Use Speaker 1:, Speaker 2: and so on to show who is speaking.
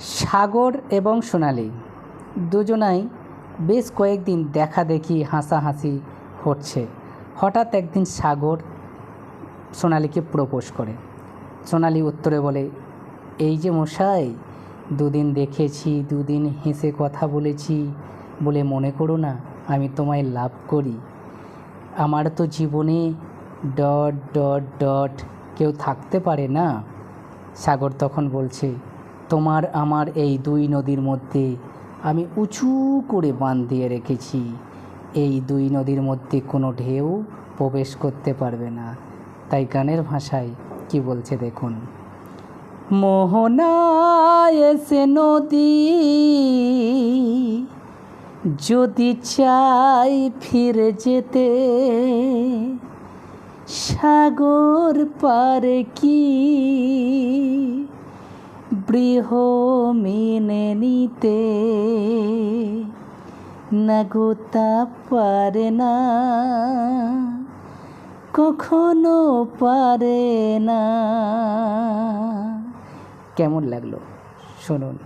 Speaker 1: সাগর এবং সোনালি দুজনাই বেশ কয়েকদিন দেখা দেখি হাসাহাসি হচ্ছে। হঠাৎ একদিন সাগর সোনালিকে প্রপোজ করে। সোনালি উত্তরে বলে, এই যে মশাই, দুদিন দেখেছি, দুদিন হেসে কথা বলেছি বলে মনে করো না, আমি তোমায় লাভ করি। আমার তো জীবনে ডট ডট ডট কেউ থাকতে পারে না? সাগর তখন বলছে তোমার আমার এই দুই নদীর মধ্যে আমি উঁচু করে বাঁধ দিয়ে রেখেছি। এই দুই নদীর মধ্যে কোনো ঢেউ প্রবেশ করতে পারবে না। তাই গানের ভাষায় কি বলছে দেখুন। মোহনায় এসে নদী যদি চাই ফিরে যেতে, সাগর পারে কি বৃহ মেনে নিতে না গো পারে না কখনো পারে না। কেমন লাগল? শুনুন।